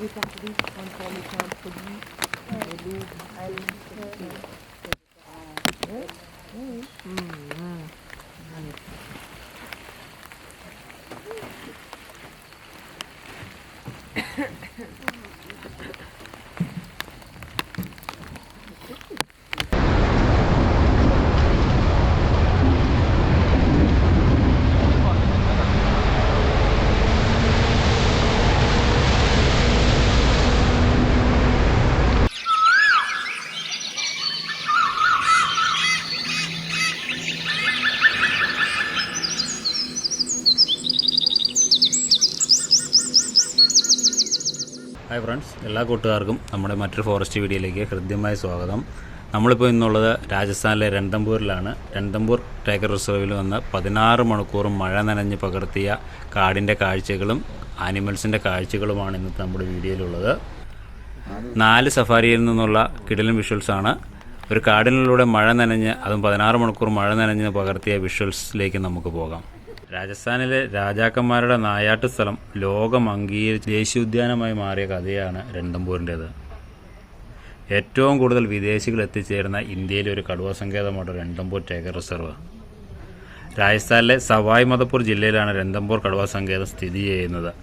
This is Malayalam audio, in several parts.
we complete one polycount for you. Yes. Yes. Yes. Mm-hmm. Nice. Hi friends എല്ലാ കൂട്ടുകാർക്കും നമ്മുടെ മറ്റൊരു ഫോറസ്റ്റ് വീഡിയോയിലേക്ക് ഹൃദ്യമായ സ്വാഗതം. നമ്മളിപ്പോൾ ഇന്നുള്ളത് രാജസ്ഥാനിലെ രണ്ടംപൂരിലാണ് രണ്ടംപൂർ ടൈഗർ റിസർവിൽ വന്ന് പതിനാറ് മണിക്കൂറും മഴ നനഞ്ഞ് പകർത്തിയ കാടിന്റെ കാഴ്ചകളും ആനിമൽസിന്റെ കാഴ്ചകളുമാണ് ഇന്നത്തെ നമ്മുടെ വീഡിയോയിലുള്ളത്. നാല് സഫാരിയിൽ നിന്നുള്ള കിടലും വിഷ്വൽസാണ് ഒരു കാടിനിലൂടെ മഴ നനഞ്ഞ് അതും പതിനാറ് മണിക്കൂർ മഴ നനഞ്ഞ് പകർത്തിയ വിഷ്വൽസിലേക്ക് നമുക്ക് പോകാം. രാജസ്ഥാനിലെ രാജാക്കന്മാരുടെ നായാട്ട് സ്ഥലം ലോകം അംഗീകരിച്ച് ദേശീയോദ്യാനമായി മാറിയ കഥയാണ് രണ്ടംപൂരിന്റേത് ഏറ്റവും കൂടുതൽ വിദേശികൾ എത്തിച്ചേരുന്ന ഇന്ത്യയിലെ ഒരു കടുവ സങ്കേതമാണ് രണ്ടംപൂർ ടൈഗർ റിസർവ്. രാജസ്ഥാനിലെ സവായ് മധപ്പൂർ ജില്ലയിലാണ് രണ്ടംപൂർ കടുവ സങ്കേതം സ്ഥിതി ചെയ്യുന്നത്.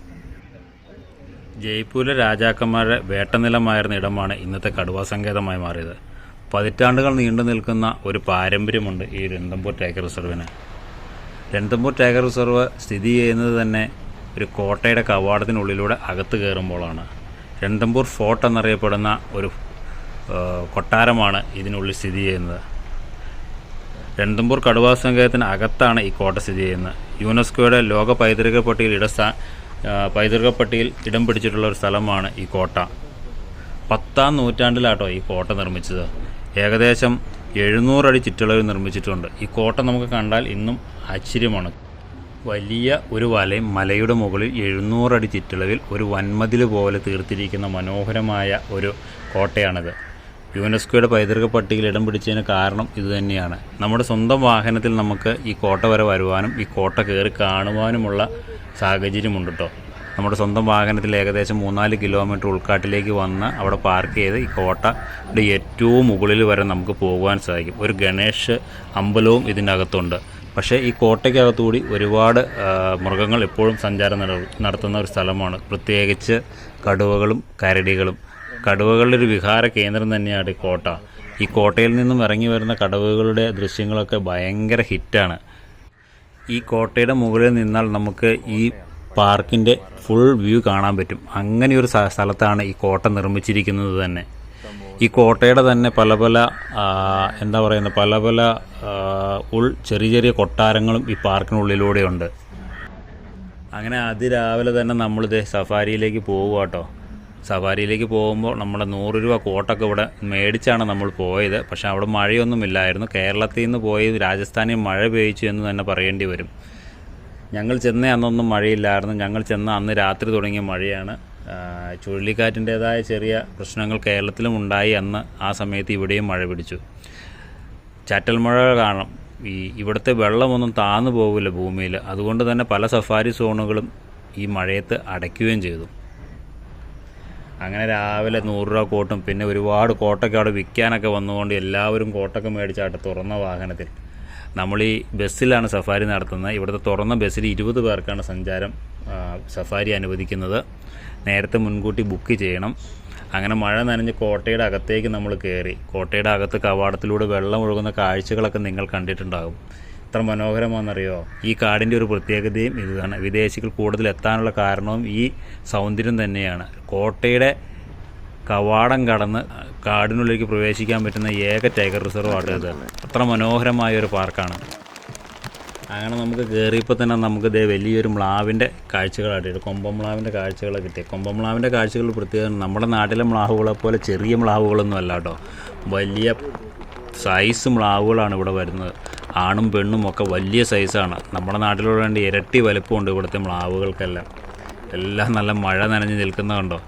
ജയ്പൂരിലെ രാജാക്കന്മാരുടെ വേട്ടനിലമായിരുന്ന ഇടമാണ് ഇന്നത്തെ കടുവ സങ്കേതമായി മാറിയത്. പതിറ്റാണ്ടുകൾ നീണ്ടു നിൽക്കുന്ന ഒരു പാരമ്പര്യമുണ്ട് ഈ രണ്ടംപൂർ ടൈഗർ റിസർവിന്. രണ്ടംപൂർ ടൈഗർ റിസർവ് സ്ഥിതി ചെയ്യുന്നത് തന്നെ ഒരു കോട്ടയുടെ കവാടത്തിനുള്ളിലൂടെ അകത്ത് കയറുമ്പോഴാണ്. രണ്ടുമ്പൂർ ഫോർട്ട് എന്നറിയപ്പെടുന്ന ഒരു കൊട്ടാരമാണ് ഇതിനുള്ളിൽ സ്ഥിതി ചെയ്യുന്നത്. രണ്ടുമ്പൂർ കടുവാ സങ്കേതത്തിന് അകത്താണ് ഈ കോട്ട സ്ഥിതി ചെയ്യുന്നത്. യുനെസ്കോയുടെ ലോക പൈതൃക പട്ടികയിൽ ഇടസ്ഥാ പൈതൃക പട്ടികയിൽ ഇടം പിടിച്ചിട്ടുള്ള ഒരു സ്ഥലമാണ് ഈ കോട്ട. പത്താം നൂറ്റാണ്ടിലാട്ടോ ഈ കോട്ട നിർമ്മിച്ചത്. ഏകദേശം എഴുന്നൂറടി ചുറ്റളവിൽ നിർമ്മിച്ചിട്ടുണ്ട്. ഈ കോട്ട നമുക്ക് കണ്ടാൽ ഇന്നും ആശ്ചര്യമാണ്. വലിയ ഒരു വലയും മലയുടെ മുകളിൽ എഴുന്നൂറടി ചുറ്റളവിൽ ഒരു വൻമതിൽ പോലെ തീർത്തിരിക്കുന്ന മനോഹരമായ ഒരു കോട്ടയാണിത്. യുനെസ്കോയുടെ പൈതൃക പട്ടികയിൽ ഇടം പിടിച്ചതിന് കാരണം ഇതുതന്നെയാണ് നമ്മുടെ സ്വന്തം വാഹനത്തിൽ നമുക്ക് ഈ കോട്ട വരെ വരുവാനും ഈ കോട്ട കയറി കാണുവാനുമുള്ള സാഹചര്യമുണ്ട് കേട്ടോ നമ്മുടെ സ്വന്തം വാഹനത്തിൽ ഏകദേശം മൂന്നാൽ കിലോമീറ്റർ ഉൾക്കാട്ടിലേക്ക് വന്ന് അവിടെ പാർക്ക് ചെയ്ത് ഈ കോട്ടയുടെ ഏറ്റവും മുകളിൽ വരെ നമുക്ക് പോകുവാൻ സാധിക്കും. ഒരു ഗണേഷ് അമ്പലവും ഇതിനകത്തുണ്ട്. പക്ഷേ ഈ കോട്ടയ്ക്കകത്തുകൂടി ഒരുപാട് മൃഗങ്ങൾ എപ്പോഴും സഞ്ചാരം നടത്തുന്ന ഒരു സ്ഥലമാണ്. പ്രത്യേകിച്ച് കടുവകളും കരടികളും. കടുവകളുടെ ഒരു വിഹാര കേന്ദ്രം തന്നെയാണ് ഈ കോട്ട. ഈ കോട്ടയിൽ നിന്നും ഇറങ്ങി വരുന്ന കടുവകളുടെ ദൃശ്യങ്ങളൊക്കെ ഭയങ്കര ഹിറ്റാണ്. ഈ കോട്ടയുടെ മുകളിൽ നിന്നാൽ നമുക്ക് ഈ പാർക്കിന്റെ ഫുൾ വ്യൂ കാണാൻ പറ്റും. അങ്ങനെ ഒരു സ്ഥലത്താണ് ഈ കോട്ട നിർമ്മിച്ചിരിക്കുന്നത് തന്നെ. ഈ കോട്ടയുടെ തന്നെ പല പല എന്താ പറയുന്നത് പല പല ഉൾ ചെറിയ ചെറിയ കൊട്ടാരങ്ങളും ഈ പാർക്കിനുള്ളിലൂടെ ഉണ്ട് അങ്ങനെ അതിരാവിലെ തന്നെ നമ്മളിത് സഫാരിയിലേക്ക് പോകുക കേട്ടോ. സഫാരിയിലേക്ക് പോകുമ്പോൾ നമ്മുടെ നൂറ് രൂപ കോട്ടൊക്കെ ഇവിടെ മേടിച്ചാണ് നമ്മൾ പോയത്. പക്ഷേ അവിടെ മഴയൊന്നുമില്ലായിരുന്നു. കേരളത്തിൽ നിന്ന് പോയി രാജസ്ഥാനിൽ മഴ പെയ്ച്ചു എന്ന് തന്നെ പറയേണ്ടി വരും. ഞങ്ങൾ ചെന്ന അന്നൊന്നും മഴയില്ലായിരുന്നു. ഞങ്ങൾ ചെന്ന അന്ന് രാത്രി തുടങ്ങിയ മഴയാണ്. ചുഴലിക്കാറ്റിന്റേതായ ചെറിയ പ്രശ്നങ്ങൾ കേരളത്തിലും ഉണ്ടായി അന്ന് ആ സമയത്ത് ഇവിടെയും മഴ പിടിച്ചു. ചാറ്റൽ മഴ കാരണം ഈ ഇവിടുത്തെ വെള്ളമൊന്നും താന്നു പോകില്ല ഭൂമിയിൽ അതുകൊണ്ട് തന്നെ പല സഫാരി സോണുകളും ഈ മഴയത്ത് അടയ്ക്കുകയും ചെയ്തു. അങ്ങനെ രാവിലെ നൂറ് രൂപ കോട്ടും പിന്നെ ഒരുപാട് കോട്ടൊക്കെ അവിടെ വിൽക്കാനൊക്കെ വന്നുകൊണ്ട് എല്ലാവരും കോട്ടൊക്കെ മേടിച്ചാട്ട് തുറന്ന വാഹനത്തിൽ. നമ്മൾ ഈ ബസ്സിലാണ് സഫാരി നടത്തുന്നത്. ഇവിടുത്തെ തുറന്ന ബസ്സിൽ ഇരുപത് പേർക്കാണ് സഞ്ചാരം സഫാരി അനുവദിക്കുന്നത്. നേരത്തെ മുൻകൂട്ടി ബുക്ക് ചെയ്യണം. അങ്ങനെ മഴ നനഞ്ഞ് കോട്ടയുടെ അകത്തേക്ക് നമ്മൾ കയറി. കോട്ടയുടെ അകത്ത് കവാടത്തിലൂടെ വെള്ളം ഒഴുകുന്ന കാഴ്ചകളൊക്കെ നിങ്ങൾ കണ്ടിട്ടുണ്ടാകും. ഇത്ര മനോഹരമാണെന്നറിയോ? ഈ കാടിന്റെ ഒരു പ്രത്യേകതയും ഇതാണ്. വിദേശികൾ കൂടുതൽ എത്താനുള്ള കാരണവും ഈ സൗന്ദര്യം തന്നെയാണ്. കോട്ടയുടെ കവാടം കടന്ന് കാടിനുള്ളിലേക്ക് പ്രവേശിക്കാൻ പറ്റുന്ന ഏക ടൈഗർ റിസർവ് ആണ് ഇത്. അത്ര മനോഹരമായ ഒരു പാർക്കാണ്. അങ്ങനെ നമുക്ക് കയറിയപ്പോൾ തന്നെ നമുക്ക് ഇതേ വലിയൊരു മ്ലാവിന്റെ കാഴ്ചകളായിട്ട് കൊമ്പമ്ലാവിന്റെ കാഴ്ചകൾ കിട്ടി. കൊമ്പമ്ലാവിന്റെ കാഴ്ചകൾ പ്രത്യേകം നമ്മുടെ നാട്ടിലെ മ്ലാവുകളെ പോലെ ചെറിയ മ്ലാവുകളൊന്നും അല്ല കേട്ടോ. വലിയ സൈസ് മ്ലാവുകളാണ് ഇവിടെ വരുന്നത്. ആണും പെണ്ണും ഒക്കെ വലിയ സൈസാണ് നമ്മുടെ നാട്ടിലുള്ള ഇരട്ടി വലുപ്പമുണ്ട് ഇവിടുത്തെ മ്ലാവുകൾക്കെല്ലാം. എല്ലാം നല്ല മഴ നനഞ്ഞ് നിൽക്കുന്നതുണ്ടോ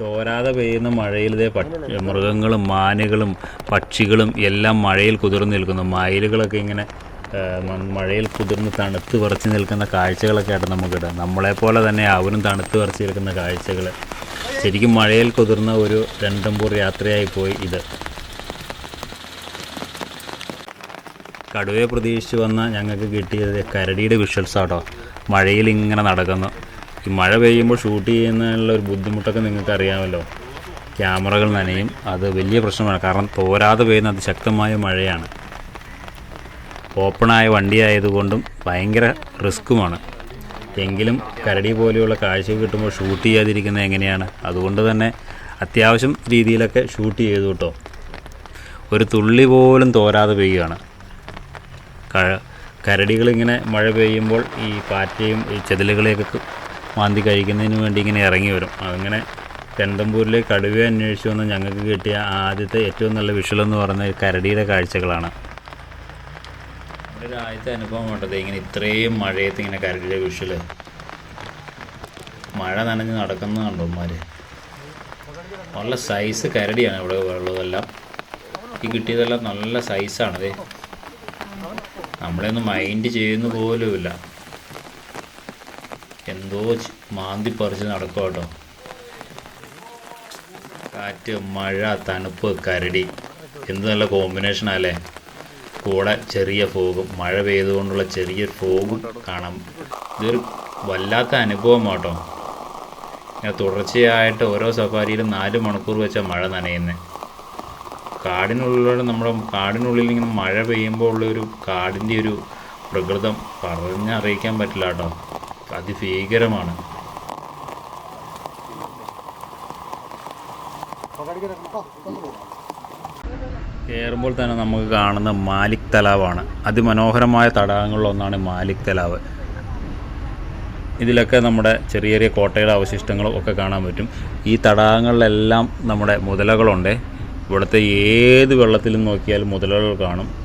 തോരാതെ പെയ്യുന്ന മഴയിലെ മൃഗങ്ങളും മാനുകളും പക്ഷികളും എല്ലാം മഴയിൽ കുതിർന്നു നിൽക്കുന്നു. മയിലുകളൊക്കെ ഇങ്ങനെ മഴയിൽ കുതിർന്ന് തണുത്ത് പറിച്ച് നിൽക്കുന്ന കാഴ്ചകളൊക്കെ ആയിട്ട് നമുക്കിടാം നമ്മളെപ്പോലെ തന്നെ അവനും തണുത്ത് പറിച്ച് നിൽക്കുന്ന കാഴ്ചകൾ. ശരിക്കും മഴയിൽ കുതിർന്ന ഒരു രണ്ടമ്പൂർ യാത്രയായി പോയി ഇത്. കടുവയെ പ്രതീക്ഷിച്ച് വന്ന ഞങ്ങൾക്ക് കിട്ടിയത് കരടിയുടെ വിഷ്വൽസ് ആട്ടോ മഴയിൽ ഇങ്ങനെ നടക്കുന്നു. ഈ മഴ പെയ്യുമ്പോൾ ഷൂട്ട് ചെയ്യുന്നതിനുള്ള ഒരു ബുദ്ധിമുട്ടൊക്കെ നിങ്ങൾക്ക് അറിയാമല്ലോ ക്യാമറകൾ നനയും. അത് വലിയ പ്രശ്നമാണ്. കാരണം തോരാതെ പെയ്യുന്ന അതിശക്തമായ മഴയാണ്. ഓപ്പണായ വണ്ടി ആയതുകൊണ്ടും ഭയങ്കര റിസ്ക്കുമാണ്. എങ്കിലും കരടി പോലെയുള്ള കാഴ്ച കിട്ടുമ്പോൾ ഷൂട്ട് ചെയ്യാതിരിക്കുന്നത് എങ്ങനെയാണ്? അതുകൊണ്ട് തന്നെ അത്യാവശ്യം രീതിയിലൊക്കെ ഷൂട്ട് ചെയ്തു കേട്ടോ. ഒരു തുള്ളി പോലും തോരാതെ പെയ്യുകയാണ്. കരടികളിങ്ങനെ മഴ പെയ്യുമ്പോൾ ഈ പാറ്റയും ഈ ചെതിലുകളെയൊക്കെ മാന്തി കഴിക്കുന്നതിന് വേണ്ടി ഇങ്ങനെ ഇറങ്ങി വരും. അങ്ങനെ രണ്ടമ്പൂരിലെ കടുവയെ അന്വേഷിച്ചു വന്ന് ഞങ്ങൾക്ക് കിട്ടിയ ആദ്യത്തെ ഏറ്റവും നല്ല വിഷ്വൽ എന്ന് പറയുന്നത് കരടിയുടെ കാഴ്ചകളാണ്. ഒരു ആദ്യത്തെ അനുഭവം വേണ്ടത് ഇങ്ങനെ ഇത്രയും മഴയത്ത് ഇങ്ങനെ കരടിയുടെ വിഷ്വൽ മഴ നനഞ്ഞ് നടക്കുന്ന കണ്ടോമാര് നല്ല സൈസ് കരടിയാണ് ഇവിടെ ഉള്ളതെല്ലാം. ഈ കിട്ടിയതെല്ലാം നല്ല സൈസാണതേ നമ്മളെയൊന്നും മൈൻഡ് ചെയ്യുന്ന പോലുമില്ല. എന്തോ മാന്തി പറിച്ച് നടക്കുക കേട്ടോ. കാറ്റ് മഴ തണുപ്പ് കരടി. എന്ത് നല്ല കോമ്പിനേഷനല്ലേ കൂടെ ചെറിയ ഫോഗും മഴ പെയ്തുകൊണ്ടുള്ള ചെറിയ ഫോഗും കാണാം. ഇതൊരു വല്ലാത്ത അനുഭവം കേട്ടോ. ഇങ്ങനെ തുടർച്ചയായിട്ട് ഓരോ സഫാരിയിലും നാല് മണിക്കൂർ വെച്ചാൽ മഴ നനയുന്നത് കാടിനുള്ളിലൂടെ നമ്മുടെ കാടിനുള്ളിൽ ഇങ്ങനെ മഴ പെയ്യുമ്പോൾ ഉള്ളൊരു കാടിന്റെ ഒരു പ്രകൃതം പറഞ്ഞറിയിക്കാൻ പറ്റില്ല കേട്ടോ. അതിഭീകരമാണ്. കയറുമ്പോൾ തന്നെ നമുക്ക് കാണുന്ന മാലിക് തലാവാണ്. അതിമനോഹരമായ തടാകങ്ങളിലൊന്നാണ് മാലിക് തലാവ്. ഇതിലൊക്കെ നമ്മുടെ ചെറിയ ചെറിയ കോട്ടയുടെ അവശിഷ്ടങ്ങളും ഒക്കെ കാണാൻ പറ്റും. ഈ തടാകങ്ങളിലെല്ലാം നമ്മുടെ മുതലകളുണ്ട്. ഇവിടുത്തെ ഏത് വെള്ളത്തിലും നോക്കിയാൽ മുതലകൾ കാണും.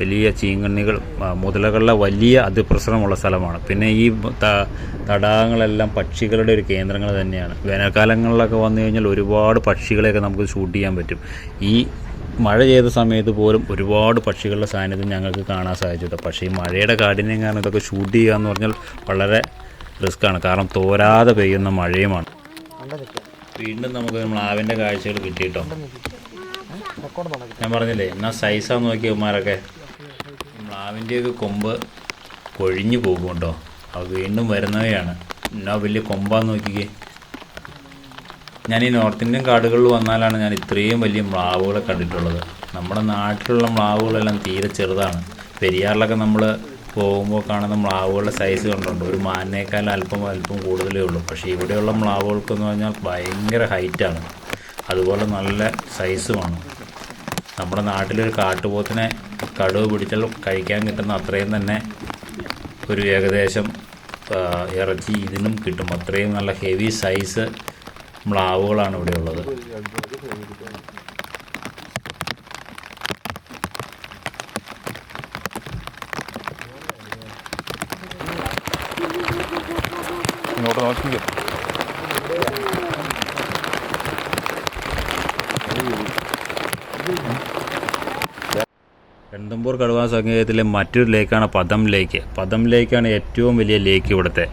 വലിയ ചീങ്കണ്ണികൾ മുതലകളുടെ വലിയ അതിപ്രസരമുള്ള സ്ഥലമാണ്. പിന്നെ ഈ തടാകങ്ങളെല്ലാം പക്ഷികളുടെ ഒരു കേന്ദ്രങ്ങൾ തന്നെയാണ്. വേനൽക്കാലങ്ങളിലൊക്കെ വന്നു കഴിഞ്ഞാൽ ഒരുപാട് പക്ഷികളെയൊക്കെ നമുക്ക് ഷൂട്ട് ചെയ്യാൻ പറ്റും. ഈ മഴ ചെയ്ത സമയത്ത് പോലും ഒരുപാട് പക്ഷികളുടെ സാന്നിധ്യം ഞങ്ങൾക്ക് കാണാൻ സാധിച്ചു പക്ഷേ ഈ മഴയുടെ കാഠിന്യം കാരണം ഇതൊക്കെ ഷൂട്ട് ചെയ്യുക എന്ന് പറഞ്ഞാൽ വളരെ റിസ്ക്കാണ് കാരണം തോരാതെ പെയ്യുന്ന മഴയുമാണ്. വീണ്ടും നമുക്ക് നമ്മൾ ആവിന്റെ കാഴ്ചകൾ കിട്ടിയിട്ടോ? ഞാൻ പറഞ്ഞില്ലേ എന്നാ സൈസാന്ന് നോക്കിയ ഉമ്മാരൊക്കെ. മ്ലാവിന്റെയൊക്കെ കൊമ്പ് കൊഴിഞ്ഞു പോകും കേട്ടോ അത് വീണ്ടും വരുന്നവയാണ്. എന്നാ വലിയ കൊമ്പാന്ന് നോക്കിക്കേ. ഞാൻ ഈ നോർത്ത് ഇന്ത്യൻ കാടുകളിൽ വന്നാലാണ് ഞാൻ ഇത്രയും വലിയ മ്ലാവുകളെ കണ്ടിട്ടുള്ളത്. നമ്മുടെ നാട്ടിലുള്ള മ്ലാവുകളെല്ലാം തീരെ ചെറുതാണ്. പെരിയാറിലൊക്കെ നമ്മൾ പോകുമ്പോൾ കാണുന്ന മ്ലാവുകളുടെ സൈസ് കണ്ടുണ്ട് ഒരു മാനിനേക്കാൾ അല്പം അല്പം കൂടുതലേ ഉള്ളൂ. പക്ഷേ ഇവിടെയുള്ള മ്ലാവുകൾക്കെന്ന് പറഞ്ഞാൽ ഭയങ്കര ഹൈറ്റാണ് അതുപോലെ നല്ല സൈസുമാണ് നമ്മുടെ നാട്ടിലൊരു കാട്ടുപോത്തിനെ കടുവ് പിടിച്ചാൽ കഴിക്കാൻ കിട്ടുന്ന അത്രയും തന്നെ ഒരു ഏകദേശം ഇറച്ചി ഇതിനും കിട്ടും. അത്രയും നല്ല ഹെവി സൈസ് മ്ലാവുകളാണ് ഇവിടെ ഉള്ളത്. ഇങ്ങോട്ട് നോക്കിക്കോ. രണ്ടമ്പൂർ കടുവാ സങ്കേതത്തിലെ മറ്റൊരു ലേക്കാണ് പദം ലേക്ക്. പദം ലേക്കാണ് ഏറ്റവും വലിയ ലേക്ക് ഇവിടുത്തെ.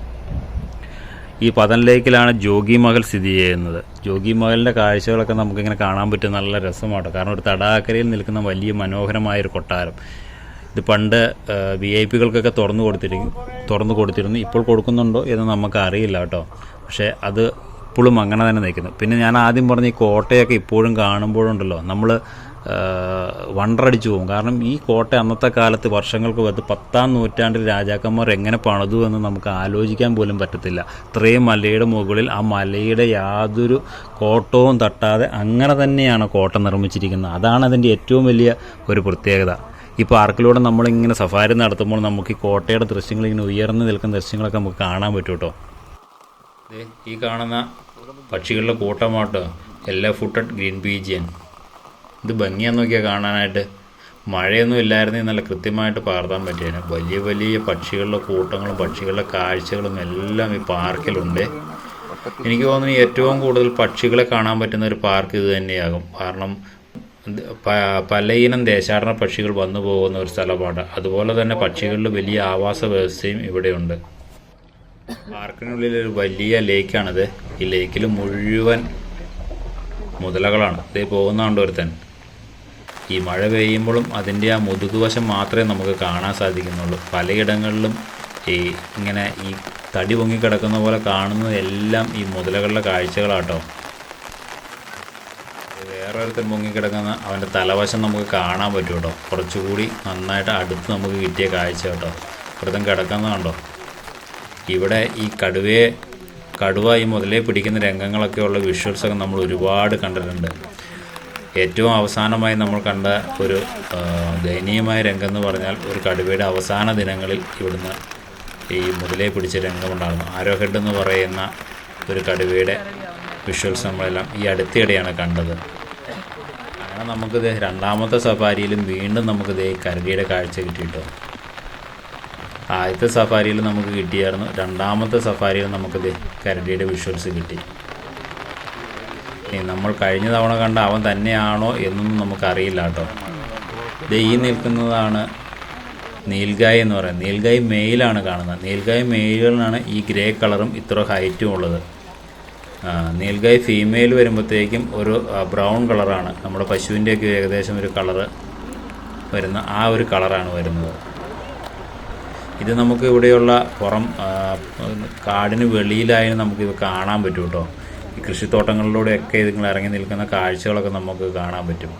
ഈ പദം ലേക്കിലാണ് ജോഗി മഹൽ സ്ഥിതി ചെയ്യുന്നത്. ജോഗി മഹലിന്റെ കാഴ്ചകളൊക്കെ നമുക്കിങ്ങനെ കാണാൻ പറ്റും. നല്ല രസമാണ് കാരണം ഒരു തടാകരയിൽ നിൽക്കുന്ന വലിയ മനോഹരമായ ഒരു കൊട്ടാരം. ഇത് പണ്ട് വി ഐ പികൾക്കൊക്കെ തുറന്നു കൊടുത്തിരിക്കും തുറന്നു കൊടുത്തിരുന്നു. ഇപ്പോൾ കൊടുക്കുന്നുണ്ടോ എന്ന് നമുക്ക് അറിയില്ല കേട്ടോ. പക്ഷേ അത് ഇപ്പോഴും അങ്ങനെ തന്നെ നിൽക്കുന്നു. പിന്നെ ഞാൻ ആദ്യം പറഞ്ഞ ഈ കോട്ടയൊക്കെ ഇപ്പോഴും കാണുമ്പോഴുണ്ടല്ലോ. നമ്മൾ വണ്ടറടിച്ചു പോകും. കാരണം ഈ കോട്ട അന്നത്തെ കാലത്ത് വർഷങ്ങൾക്ക് പത്ത് പത്താം നൂറ്റാണ്ടിൽ രാജാക്കന്മാർ എങ്ങനെ പണിതു എന്ന് നമുക്ക് ആലോചിക്കാൻ പോലും പറ്റത്തില്ല. ഇത്രയും മലയുടെ മുകളിൽ ആ മലയുടെ യാതൊരു കോട്ടവും തട്ടാതെ അങ്ങനെ തന്നെയാണ് കോട്ട നിർമ്മിച്ചിരിക്കുന്നത്. അതാണ് അതിന്റെ ഏറ്റവും വലിയ ഒരു പ്രത്യേകത. ഈ പാർക്കിലൂടെ നമ്മളിങ്ങനെ സഫാരി നടത്തുമ്പോൾ നമുക്ക് ഈ കോട്ടയുടെ ദൃശ്യങ്ങൾ ഇങ്ങനെ ഉയർന്നു നിൽക്കുന്ന ദൃശ്യങ്ങളൊക്കെ നമുക്ക് കാണാൻ പറ്റും കേട്ടോ. ഈ കാണുന്ന പക്ഷികളുടെ കൂട്ടമാട്ടോ. എല്ലാ ഫുട്ടഡ് ഗ്രീൻ പീജിയൻ ഇത് ഭംഗിയാന്ന് നോക്കിയാൽ കാണാനായിട്ട്. മഴയൊന്നും ഇല്ലായിരുന്നെങ്കിൽ നല്ല കൃത്യമായിട്ട് പാർത്താൻ പറ്റിയേനെ. വലിയ വലിയ പക്ഷികളുടെ കൂട്ടങ്ങളും പക്ഷികളുടെ കാഴ്ചകളും എല്ലാം ഈ പാർക്കിലുണ്ട്. എനിക്ക് തോന്നുന്നു ഏറ്റവും കൂടുതൽ പക്ഷികളെ കാണാൻ പറ്റുന്ന ഒരു പാർക്ക് ഇത് തന്നെയാകും. കാരണം പലയിനം ദേശാടന പക്ഷികൾ വന്നു പോകുന്ന ഒരു സ്ഥലമാണ്. അതുപോലെ തന്നെ പക്ഷികളുടെ വലിയ ആവാസ വ്യവസ്ഥയും ഇവിടെയുണ്ട്. പാർക്കിനുള്ളിൽ ഒരു വലിയ ലേക്കാണിത്. ഈ ലേക്കിൽ മുഴുവൻ മുതലകളാണ്. ഇതേ പോകുന്നതുകൊണ്ട് ഒരുത്തൻ ഈ മഴ പെയ്യുമ്പോഴും അതിന്റെ ആ മുതുകുവശം മാത്രമേ നമുക്ക് കാണാൻ സാധിക്കുന്നുള്ളൂ. പലയിടങ്ങളിലും ഈ ഇങ്ങനെ ഈ തടി പൊങ്ങിക്കിടക്കുന്ന പോലെ കാണുന്നത് എല്ലാം ഈ മുതലകളുടെ കാഴ്ചകളാട്ടോ. മുങ്ങി പൊങ്ങിക്കിടക്കുന്ന അവന്റെ തലവശം നമുക്ക് കാണാൻ പറ്റും കേട്ടോ കുറച്ചുകൂടി നന്നായിട്ട് അടുത്ത് നമുക്ക് കിട്ടിയ കാഴ്ച കേട്ടോ. ഒരുത്തൻ കിടക്കുന്ന കണ്ടോ? ഇവിടെ ഈ കടുവയെ കടുവ ഈ മുതലേ പിടിക്കുന്ന രംഗങ്ങളൊക്കെ ഉള്ള വിഷ്വൽസൊക്കെ നമ്മൾ ഒരുപാട് കണ്ടിട്ടുണ്ട്. ഏറ്റവും അവസാനമായി നമ്മൾ കണ്ട ഒരു ദയനീയമായ രംഗം എന്ന് പറഞ്ഞാൽ ഒരു കടുവയുടെ അവസാന ദിനങ്ങളിൽ ഇവിടുന്ന് ഈ മുതലേ പിടിച്ച രംഗമുണ്ടാകുന്നു. ആരോ ഹെഡ് എന്ന് പറയുന്ന ഒരു കടുവയുടെ വിഷ്വൽസ് നമ്മളെല്ലാം ഈ അടുത്തിടെയാണ് കണ്ടത്. അങ്ങനെ നമുക്കിത് രണ്ടാമത്തെ സഫാരിയിലും വീണ്ടും നമുക്ക് ഈ കരടിയുടെ കാഴ്ച കിട്ടിയിട്ടോ? ആദ്യത്തെ സഫാരിയിൽ നമുക്ക് കിട്ടിയായിരുന്നു രണ്ടാമത്തെ സഫാരിയിൽ നമുക്കിത് കരടിയുടെ വിഷ്വൽസ് കിട്ടി. നമ്മൾ കഴിഞ്ഞ തവണ കണ്ട അവൻ തന്നെയാണോ എന്നൊന്നും നമുക്കറിയില്ല കേട്ടോ. ദേ ഈ നിൽക്കുന്നതാണ് നീൽഗായ് എന്ന് പറയുന്നത്. നീൽഗായ് മെയിലാണ് കാണുന്നത്. നീൽഗായ് മെയിലിനാണ് ഈ ഗ്രേ കളറും ഇത്ര ഹൈറ്റും ഉള്ളത്. നീൽഗായ ഫീമെയിൽ വരുമ്പോഴത്തേക്കും ഒരു ബ്രൗൺ കളറാണ്. നമ്മുടെ പശുവിന്റെയൊക്കെ ഏകദേശം ഒരു കളറ് വരുന്ന ആ ഒരു കളറാണ് വരുന്നത്. ഇത് നമുക്ക് ഇവിടെയുള്ള പുറം കാടിന് വെളിയിലായാലും നമുക്കിത് കാണാൻ പറ്റും കേട്ടോ. ഈ കൃഷിത്തോട്ടങ്ങളിലൂടെയൊക്കെ ഇതുങ്ങൾ ഇറങ്ങി നിൽക്കുന്ന കാഴ്ചകളൊക്കെ നമുക്ക് കാണാൻ പറ്റും.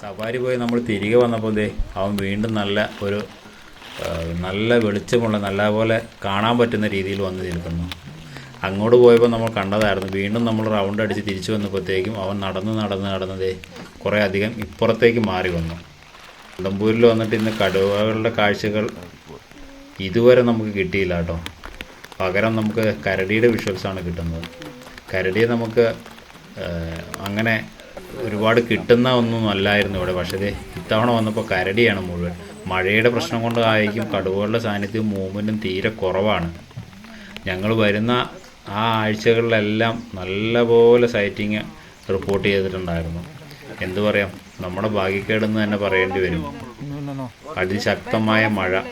സവാരി പോയി നമ്മൾ തിരികെ വന്നപ്പോൾ ദേ അവൻ വീണ്ടും നല്ല ഒരു നല്ല വെളിച്ചമുള്ള നല്ല പോലെ കാണാൻ പറ്റുന്ന രീതിയിൽ വന്ന് നിൽക്കുന്നു. അങ്ങോട്ട് പോയപ്പോൾ നമ്മൾ കണ്ടതായിരുന്നു. വീണ്ടും നമ്മൾ റൗണ്ട് അടിച്ച് തിരിച്ചു വന്നപ്പോഴത്തേക്കും അവൻ നടന്ന് നടന്ന് നടന്നതേ കുറേ അധികം ഇപ്പുറത്തേക്ക് മാറി വന്നു. ഉടമ്പൂരിൽ വന്നിട്ട് ഇന്ന് കടുവകളുടെ കാഴ്ചകൾ ഇതുവരെ നമുക്ക് കിട്ടിയില്ല കേട്ടോ. പകരം നമുക്ക് കരടിയുടെ വിഷ്വൽസാണ് കിട്ടുന്നത്. കരടിയെ നമുക്ക് അങ്ങനെ ഒരുപാട് കിട്ടുന്ന ഒന്നും അല്ലായിരുന്നു ഇവിടെ. പക്ഷേ ഇത്തവണ വന്നപ്പോൾ കരടിയാണ് മുഴുവൻ. മഴയുടെ പ്രശ്നം കൊണ്ടായിരിക്കും കടുവകളുടെ സാന്നിധ്യവും മൂവ്മെന്റും തീരെ കുറവാണ്. ഞങ്ങൾ വരുന്ന ആ ആഴ്ചകളിലെല്ലാം നല്ലപോലെ സൈറ്റിങ് റിപ്പോർട്ട് ചെയ്തിട്ടുണ്ടായിരുന്നു. എന്തു പറയാം? നമ്മുടെ ഭാഗ്യക്കേടെന്ന് തന്നെ പറയേണ്ടി വരും. അതിശക്തമായ മഴ.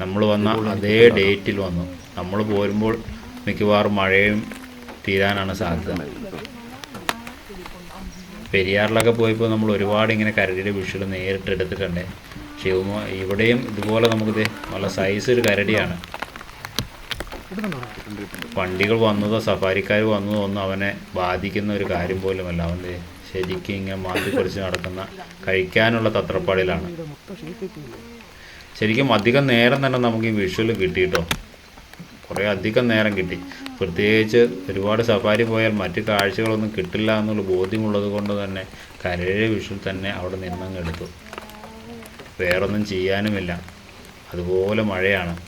നമ്മൾ വന്ന അതേ ഡേറ്റിൽ വന്നു. നമ്മൾ പോരുമ്പോൾ മിക്കവാറും മഴയും തീരാനാണ് സാധ്യത. പെരിയാറിലൊക്കെ പോയപ്പോൾ നമ്മൾ ഒരുപാട് ഇങ്ങനെ കരടിയുടെ വിഷുകൾ നേരിട്ട് എടുത്തിട്ടുണ്ട്. പക്ഷേ ഇവിടെയും ഇതുപോലെ നമുക്കിത് നല്ല സൈസ് ഒരു കരടിയാണ്. വണ്ടികൾ വന്നതോ സഫാരിക്കാർ വന്നതോ ഒന്നും അവനെ ബാധിക്കുന്ന ഒരു കാര്യം പോലുമല്ല. അവൻ ദേ ശരിക്കും ഇങ്ങനെ മാറ്റിക്കുറിച്ച് നടക്കുന്ന കഴിക്കാനുള്ള തത്രപ്പാടിലാണ്. ശരിക്കും അധികം നേരം തന്നെ നമുക്ക് ഈ വിഷ്വൽ കിട്ടിയിട്ടോ? കുറേ അധികം നേരം കിട്ടി. പ്രത്യേകിച്ച് ഒരുപാട് സഫാരി പോയാൽ മറ്റു കാഴ്ചകളൊന്നും കിട്ടില്ല എന്നുള്ള ബോധ്യമുള്ളത് കൊണ്ട് തന്നെ കരയിലെ വിഷ്വൽ തന്നെ അവിടെ നിന്നങ്ങ് വേറൊന്നും ചെയ്യാനുമില്ല. അതുപോലെ മഴയാണ്.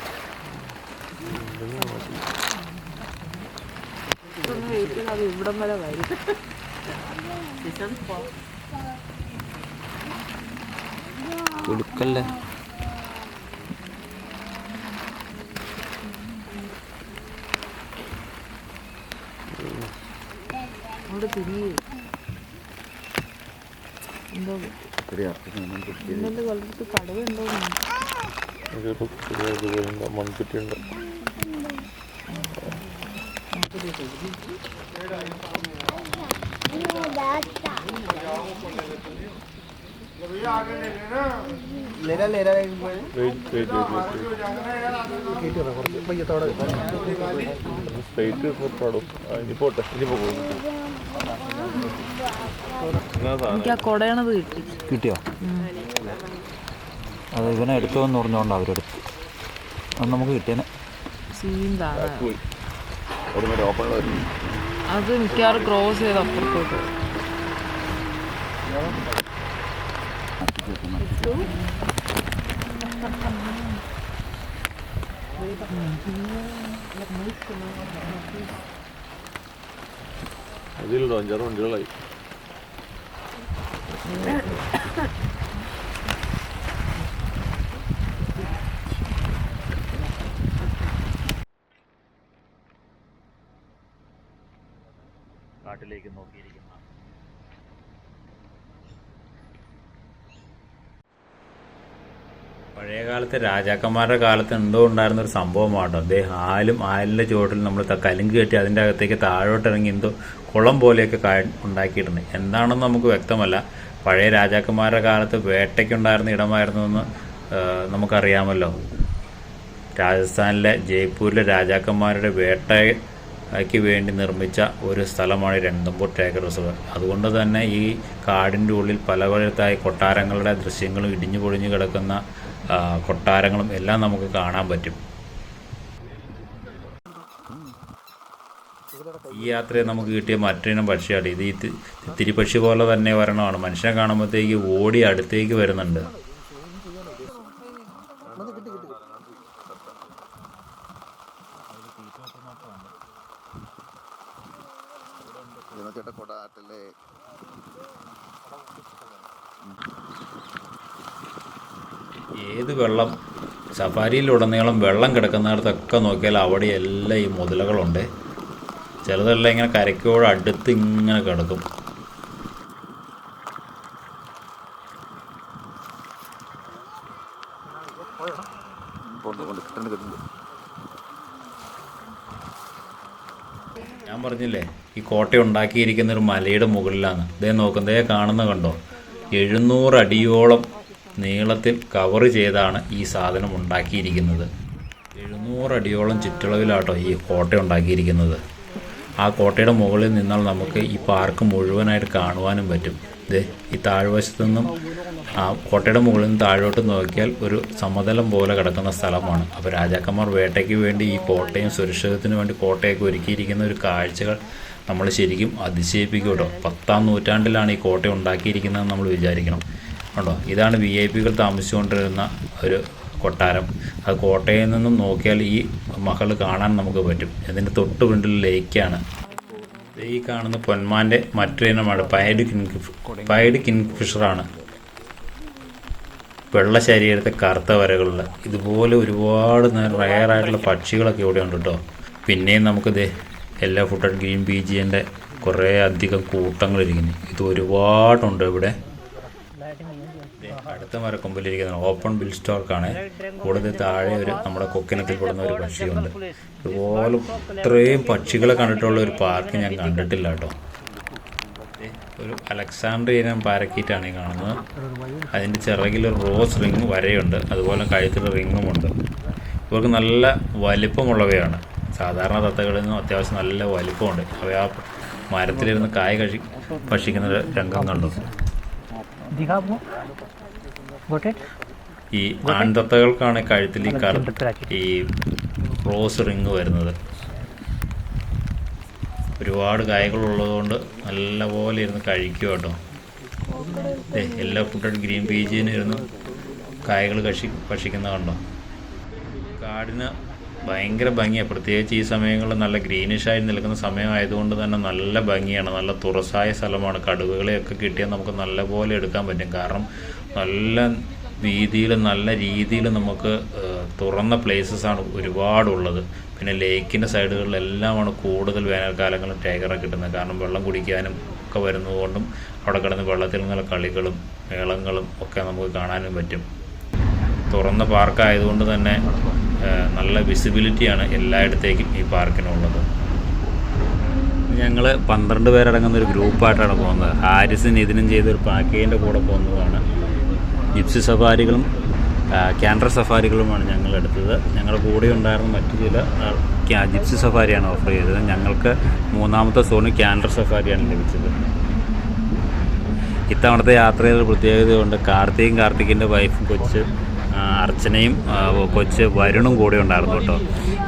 ഇവിടം വരെ വരും. കൊടുക്കല്ലേ അവിടെ തിരികെ എന്തോ? ഇന്നലെ കൊല്ലത്ത് കടവ് ഉണ്ടോ. മൺകുറ്റിയുണ്ട് लेरा लेरा एक बार വെയിറ്റ് വെയിറ്റ് വെയിറ്റ് കേട്ടോ കുറച്ച് പയ്യത്തോടെ സ്ട്രൈറ്റ് ഫോട്ടോ ഇനി പോട്ടെ ഇനി പോകും എനിക്ക് ആ കൊടയണത് കിട്ടി കിട്ടിയോ അത് ഇവനെ എടുക്കുമെന്ന് പറഞ്ഞുകൊണ്ട് അവരെടുത്തു അത് നമുക്ക് കിട്ടിയേനെ സീൻ താഴെ പോയി ഒരു മറ്റേ ഓപ്പൺ വരും അത് മിക്കവാറും ക്രോസ് ചെയ്ത് അപ്പുറത്തോട്ട്. അതിലുണ്ടോ അഞ്ചാറ് വണ്ടികളായി കാട്ടിലേക്ക് നോക്കിയിരിക്കുന്ന. പഴയ കാലത്തെ രാജാക്കന്മാരുടെ കാലത്ത് എന്തോ ഉണ്ടായിരുന്ന ഒരു സംഭവമാട്ടോ. അദ്ദേഹം ആലും ആലിന്റെ ചുവട്ടിൽ നമ്മൾ കലുങ്ക് കെട്ടി അതിന്റെ അകത്തേക്ക് താഴോട്ട് ഇറങ്ങി എന്തോ കുളം പോലെയൊക്കെ ഉണ്ടാക്കിയിട്ടുണ്ട്. എന്താണെന്ന് നമുക്ക് വ്യക്തമല്ല. പഴയ രാജാക്കന്മാരുടെ കാലത്ത് വേട്ടയ്ക്കുണ്ടായിരുന്ന ഇടമായിരുന്നു എന്ന് ഏഹ്, നമുക്കറിയാമല്ലോ. രാജസ്ഥാനിലെ ജയ്പൂരിലെ രാജാക്കന്മാരുടെ വേട്ടയ്ക്ക് വേണ്ടി നിർമ്മിച്ച ഒരു സ്ഥലമാണ് രണ്ടുമ്പോൾ ടൈഗർ റിസർവ്. അതുകൊണ്ട് തന്നെ ഈ കാടിന്റെ ഉള്ളിൽ പല പലതായി കൊട്ടാരങ്ങളുടെ ദൃശ്യങ്ങളും ഇടിഞ്ഞു പൊളിഞ്ഞു കിടക്കുന്ന കൊട്ടാരങ്ങളും എല്ലാം നമുക്ക് കാണാൻ പറ്റും. ഈ യാത്രയിൽ നമുക്ക് കിട്ടിയ മറ്റൊരു പക്ഷിയാണ്. ഇത് ഈ തിത്തിരി പക്ഷി പോലെ തന്നെ വരണമാണ് മനുഷ്യനെ കാണുമ്പോഴത്തേക്ക് ഓടി അടുത്തേക്ക് വരുന്നുണ്ട്. ചേട്ടാ കൊടാട്ടല്ലേ ഏത് വെള്ളം? സഫാരിയിലുടനീളം വെള്ളം കിടക്കുന്നിടത്തൊക്കെ നോക്കിയാൽ അവിടെ എല്ലാം ഈ മുതലകളുണ്ട്. ചിലതെല്ലാം ഇങ്ങനെ കരയ്ക്കോട് അടുത്ത് ഇങ്ങനെ കിടക്കും കൊണ്ട് കൊണ്ട് കിട്ടണ്ട് കിട്ടുന്നുണ്ട് ഞാൻ പറഞ്ഞില്ലേ ഈ കോട്ട ഉണ്ടാക്കിയിരിക്കുന്ന ഒരു മലയുടെ മുകളിലാണ്. ഇതേ നോക്കുന്നതേ കാണുന്ന കണ്ടോ? എഴുന്നൂറ് അടിയോളം നീളത്തിൽ കവർ ചെയ്താണ് ഈ സാധനം ഉണ്ടാക്കിയിരിക്കുന്നത്. എഴുന്നൂറ് അടിയോളം ചുറ്റളവിലാട്ടോ ഈ കോട്ട ഉണ്ടാക്കിയിരിക്കുന്നത്. ആ കോട്ടയുടെ മുകളിൽ നിന്നാൽ നമുക്ക് ഈ പാർക്ക് മുഴുവനായിട്ട് കാണുവാനും പറ്റും. ഇത് ഈ താഴ്വശത്തു നിന്നും ആ കോട്ടയുടെ മുകളിൽ നിന്ന് താഴോട്ട് നോക്കിയാൽ ഒരു സമതലം പോലെ കിടക്കുന്ന സ്ഥലമാണ്. അപ്പോൾ രാജാക്കന്മാർ വേട്ടയ്ക്ക് വേണ്ടി ഈ കോട്ടയും സുരക്ഷിതത്തിന് വേണ്ടി കോട്ടയൊക്കെ ഒരുക്കിയിരിക്കുന്ന ഒരു കാഴ്ചകൾ നമ്മൾ ശരിക്കും അതിശയിപ്പിക്കും കേട്ടോ. പത്താം നൂറ്റാണ്ടിലാണ് ഈ കോട്ട ഉണ്ടാക്കിയിരിക്കുന്നതെന്ന് നമ്മൾ വിചാരിക്കണം. കണ്ടോ? ഇതാണ് വി ഐ പികൾ താമസിച്ചുകൊണ്ടിരുന്ന ഒരു കൊട്ടാരം. അത് കോട്ടയിൽ നിന്നും നോക്കിയാൽ ഈ മകൾ കാണാൻ നമുക്ക് പറ്റും. അതിന്റെ തൊട്ട് പിന്നിൽ ലേക്കാണ് ഈ കാണുന്ന പൊന്മാന്റെ മറ്റൊരു ഇനമാണ് പൈഡ് കിങ് പൈഡ് ഫിഷറാണ് വെള്ള ശരീരത്തെ കറുത്ത വരകളുള്ള. ഇതുപോലെ ഒരുപാട് റയറായിട്ടുള്ള പക്ഷികളൊക്കെ ഇവിടെ ഉണ്ട് കേട്ടോ. പിന്നെയും നമുക്കിത് എല്ലാ ഫുഡ് ആൻഡ് ഗ്രീൻ ബീജിയന്റെ കുറേ അധികം കൂട്ടങ്ങളിരിക്കുന്നു. ഇത് ഒരുപാടുണ്ട് ഇവിടെ. അടുത്ത മരക്കൊമ്പിലിരിക്കുന്ന ഓപ്പൺ ബിൽ സ്റ്റോർക്കാണ് കൂടുതൽ താഴെ ഒരു നമ്മുടെ കൊക്കിനത്തിൽ പെടുന്ന ഒരു പക്ഷിയുണ്ട്. ഇതുപോലെ ഇത്രയും പക്ഷികളെ കണ്ടിട്ടുള്ള ഒരു പാർക്ക് ഞാൻ കണ്ടിട്ടില്ല കേട്ടോ. ഒരു അലക്സാണ്ട്രിയൻ പാരക്കീറ്റാണ് ഈ കാണുന്നത്. അതിന്റെ ചിറകിൽ റോസ് റിങ് വരെയുണ്ട്. അതുപോലെ കഴുത്തിൽ റിങ്ങുമുണ്ട് ഇവർക്ക് നല്ല വലിപ്പമുള്ളവയാണ്. സാധാരണ തത്തകളിൽ നിന്നും അത്യാവശ്യം നല്ല വലിപ്പമുണ്ട്. അവ ആ മരത്തിലിരുന്ന് കായ കഴി ഭക്ഷിക്കുന്ന രംഗം കണ്ടു. ഈ ആൺതത്തകൾക്കാണ് കഴുത്തിൽ ഈ കറ ഈ റോസ് റിങ് വരുന്നത്. ഒരുപാട് കായകളുള്ളതുകൊണ്ട് നല്ലപോലെ ഇരുന്ന് കഴിക്കും കേട്ടോ. എല്ലാ ഫുഡും ഗ്രീൻ പീജിനും ഇരുന്ന് കായകൾ കഷി ഭക്ഷിക്കുന്ന കണ്ടോ? കാടിന് ഭയങ്കര ഭംഗിയാണ് പ്രത്യേകിച്ച് ഈ സമയങ്ങളിൽ നല്ല ഗ്രീനിഷ് ആയി നിൽക്കുന്ന സമയമായതുകൊണ്ട് തന്നെ നല്ല ഭംഗിയാണ്. നല്ല തുറസായ സ്ഥലമാണ്. കടുവകളെയൊക്കെ കിട്ടിയാൽ നമുക്ക് നല്ലപോലെ എടുക്കാൻ പറ്റും. കാരണം നല്ല വീതിയിൽ നല്ല രീതിയിൽ നമുക്ക് തുറന്ന പ്ലേസസ് ആണ് ഒരുപാടുള്ളത്. പിന്നെ ലേക്കിന്റെ സൈഡുകളിലെല്ലാമാണ് കൂടുതൽ വേനൽക്കാലങ്ങളിൽ ടൈഗറെ കിട്ടുന്നത്. കാരണം വെള്ളം കുടിക്കാനും ഒക്കെ വരുന്നതുകൊണ്ടും അവിടെ കിടന്ന് വെള്ളത്തിൽ നിന്നുള്ള കളികളും മേളങ്ങളും ഒക്കെ നമുക്ക് കാണാനും പറ്റും. തുറന്ന പാർക്കായതുകൊണ്ട് തന്നെ നല്ല വിസിബിലിറ്റിയാണ് എല്ലായിടത്തേക്കും ഈ പാർക്കിനുള്ളത്. ഞങ്ങൾ പന്ത്രണ്ട് പേരടങ്ങുന്ന ഒരു ഗ്രൂപ്പായിട്ടാണ് പോകുന്നത്. ഹാരിസിന് ഇതിനും ചെയ്തൊരു പാക്കേജിന്റെ കൂടെ പോകുന്നതാണ്. ജിപ്സി സഫാരികളും ക്യാൻഡർ സഫാരികളുമാണ് ഞങ്ങൾ എടുത്തത്. ഞങ്ങളുടെ കൂടെ ഉണ്ടായിരുന്ന മറ്റു ചില ജിപ്സി സഫാരിയാണ് ഓഫർ ചെയ്തത്. ഞങ്ങൾക്ക് മൂന്നാമത്തെ സോണിൽ ക്യാൻഡർ സഫാരിയാണ് ലഭിച്ചത്. ഇത്തവണത്തെ യാത്രയിൽ പ്രത്യേകതയുണ്ട് കാർത്തിയും കാർത്തികിന്റെ വൈഫും കൊച്ച് അർച്ചനയും കൊച്ച് വരുണും കൂടെ ഉണ്ടായിരുന്നു കേട്ടോ.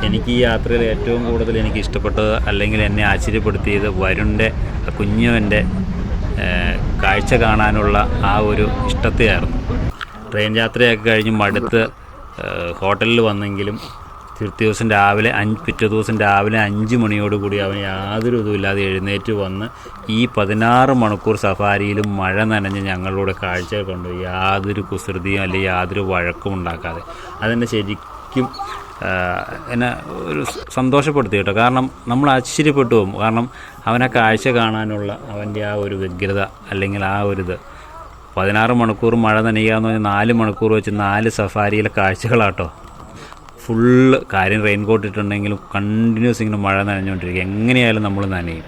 എനിക്ക് ഈ യാത്രയിൽ ഏറ്റവും കൂടുതൽ എനിക്ക് ഇഷ്ടപ്പെട്ടത് അല്ലെങ്കിൽ എന്നെ ആശ്ചര്യപ്പെടുത്തിയത് വരുണിന്റെ കുഞ്ഞുവന്റെ കാഴ്ച കാണാനുള്ള ആ ഒരു ഇഷ്ടത്തെയായിരുന്നു. ട്രെയിൻ യാത്രയൊക്കെ കഴിഞ്ഞ് മടുത്ത് ഹോട്ടലിൽ വന്നെങ്കിലും തീർത്ത ദിവസം രാവിലെ അഞ്ച് പിറ്റേ ദിവസം രാവിലെ അഞ്ച് മണിയോടുകൂടി അവൻ യാതൊരു ഇതുമില്ലാതെ എഴുന്നേറ്റ് വന്ന് ഈ പതിനാറ് മണിക്കൂർ സഫാരിയിലും മഴ നനഞ്ഞ് ഞങ്ങളുടെ കാഴ്ച കണ്ടു. യാതൊരു കുസൃതിയും അല്ലെങ്കിൽ യാതൊരു വഴക്കും ഉണ്ടാക്കാതെ. അതെന്നെ ശരിക്കും എന്നെ ഒരു സന്തോഷപ്പെടുത്തി കേട്ടോ. കാരണം നമ്മൾ ആശ്ചര്യപ്പെട്ടു പോകും. കാരണം അവനെ കാഴ്ച കാണാനുള്ള അവന്റെ ആ ഒരു വ്യഗ്രത അല്ലെങ്കിൽ ആ ഒരു ഇത്. പതിനാറ് മണിക്കൂർ മഴ നനയുക എന്ന് പറഞ്ഞാൽ നാല് മണിക്കൂർ വെച്ച് നാല് സഫാരിയിലെ കാഴ്ചകളാട്ടോ. ഫുള്ള് കാര്യം റെയിൻ കോട്ട് ഇട്ടുണ്ടെങ്കിലും കണ്ടിന്യൂസ് ഇങ്ങനെ മഴ നനഞ്ഞുകൊണ്ടിരിക്കുക എങ്ങനെയായാലും നമ്മൾ നനയും.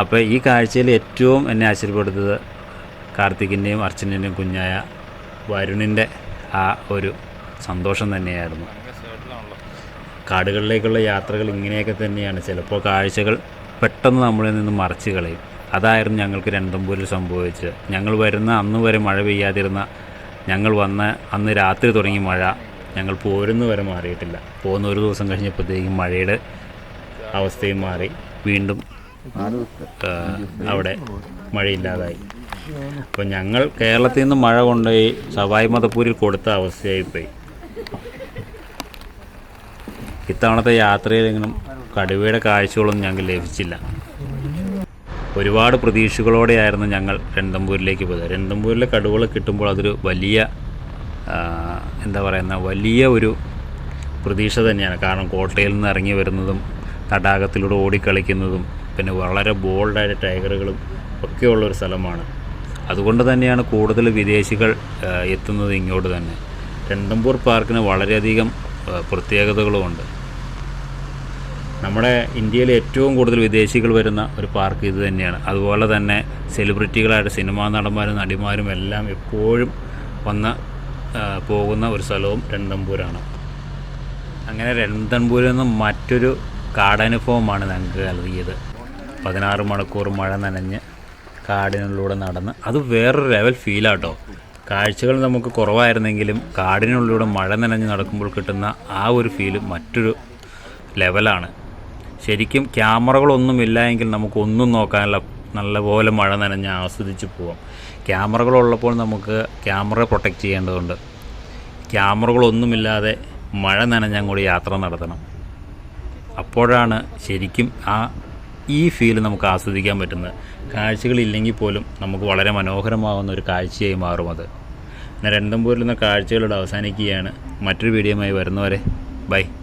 അപ്പോൾ ഈ കാഴ്ചയിൽ ഏറ്റവും എന്നെ ആശ്ചര്യപ്പെടുത്തത് കാർത്തികിന്റെയും അർച്ചനന്റെയും കുഞ്ഞായ വരുണിന്റെ ആ ഒരു സന്തോഷം തന്നെയായിരുന്നു. കാടുകളിലേക്കുള്ള യാത്രകൾ ഇങ്ങനെയൊക്കെ തന്നെയാണ്. ചിലപ്പോൾ കാഴ്ചകൾ പെട്ടെന്ന് നമ്മളിൽ നിന്ന് മറച്ചു കളയും. അതായിരുന്നു ഞങ്ങൾക്ക് രണ്ടമ്പൂരിൽ സംഭവിച്ചത്. ഞങ്ങൾ വരുന്ന അന്ന് വരെ മഴ പെയ്യാതിരുന്ന ഞങ്ങൾ വന്ന അന്ന് രാത്രി തുടങ്ങി മഴ. ഞങ്ങൾ പോരുന്ന വരെ മാറിയിട്ടില്ല. പോകുന്ന ഒരു ദിവസം കഴിഞ്ഞപ്പോഴത്തേക്കും മഴയുടെ അവസ്ഥയും മാറി. വീണ്ടും അവിടെ മഴയില്ലാതായി. അപ്പോൾ ഞങ്ങൾ കേരളത്തിൽ നിന്ന് മഴ കൊണ്ടുപോയി സവായ് മതപ്പൂരിൽ കൊടുത്ത അവസ്ഥയായിപ്പോയി. ഇത്തവണത്തെ യാത്രയിലെങ്കിലും കടുവയുടെ കാഴ്ചകളൊന്നും ഞങ്ങൾ ലഭിച്ചില്ല. ഒരുപാട് പ്രതീക്ഷകളോടെയായിരുന്നു ഞങ്ങൾ രണ്ടമ്പൂരിലേക്ക് പോയത്. രണ്ടമ്പൂരിലെ കടുവകൾ കിട്ടുമ്പോൾ അതൊരു വലിയ എന്താ പറയുന്ന വലിയ ഒരു പ്രതീക്ഷ തന്നെയാണ്. കാരണം കോട്ടയിൽ നിന്ന് ഇറങ്ങി വരുന്നതും തടാകത്തിലൂടെ ഓടിക്കളിക്കുന്നതും പിന്നെ വളരെ ബോൾഡായ ടൈഗറുകളും ഒക്കെയുള്ള ഒരു സ്ഥലമാണ്. അതുകൊണ്ട് തന്നെയാണ് കൂടുതൽ വിദേശികൾ എത്തുന്നത് ഇങ്ങോട്ട് തന്നെ. രണ്ടമ്പൂർ പാർക്കിന് വളരെയധികം പ്രത്യേകതകളുമുണ്ട്. നമ്മുടെ ഇന്ത്യയിൽ ഏറ്റവും കൂടുതൽ വിദേശികൾ വരുന്ന ഒരു പാർക്ക് ഇത് തന്നെയാണ്. അതുപോലെ തന്നെ സെലിബ്രിറ്റികളായിട്ട് സിനിമാ നടന്മാരും നടിമാരും എല്ലാം എപ്പോഴും വന്ന് പോകുന്ന ഒരു സ്ഥലവും രണ്ടമ്പൂരാണ്. അങ്ങനെ രണ്ടമ്പൂരിൽ നിന്നും മറ്റൊരു കാടനുഭവമാണ് ഞങ്ങൾക്ക് നൽകിയത്. പതിനാറ് മണിക്കൂർ മഴ നനഞ്ഞ് കാടിനുള്ളിലൂടെ നടന്ന്. അത് വേറൊരു ലെവൽ ഫീലാട്ടോ കാഴ്ചകൾ നമുക്ക് കുറവായിരുന്നെങ്കിലും കാടിനുള്ളിലൂടെ മഴ നനഞ്ഞ് നടക്കുമ്പോൾ കിട്ടുന്ന ആ ഒരു ഫീൽ മറ്റൊരു ലെവലാണ് ശരിക്കും ക്യാമറകളൊന്നുമില്ല എങ്കിൽ നമുക്കൊന്നും നോക്കാനുള്ള നല്ലപോലെ മഴ നനഞ്ഞ് ആസ്വദിച്ച് പോവാം. ക്യാമറകളുള്ളപ്പോൾ നമുക്ക് ക്യാമറ പ്രൊട്ടക്റ്റ് ചെയ്യേണ്ടതുണ്ട്. ക്യാമറകളൊന്നുമില്ലാതെ മഴ നനഞ്ഞാൽ കൂടി യാത്ര നടത്തണം. അപ്പോഴാണ് ശരിക്കും ആ ഈ ഫീൽ നമുക്ക് ആസ്വദിക്കാൻ പറ്റുന്നത്. കാഴ്ചകളില്ലെങ്കിൽ പോലും നമുക്ക് വളരെ മനോഹരമാകുന്ന ഒരു കാഴ്ചയായി മാറും അത്. പിന്നെ രണ്ടും നിന്ന് കാഴ്ചകളോട് അവസാനിക്കുകയാണ്. മറ്റൊരു വീഡിയോയുമായി വരുന്നവരെ ബൈ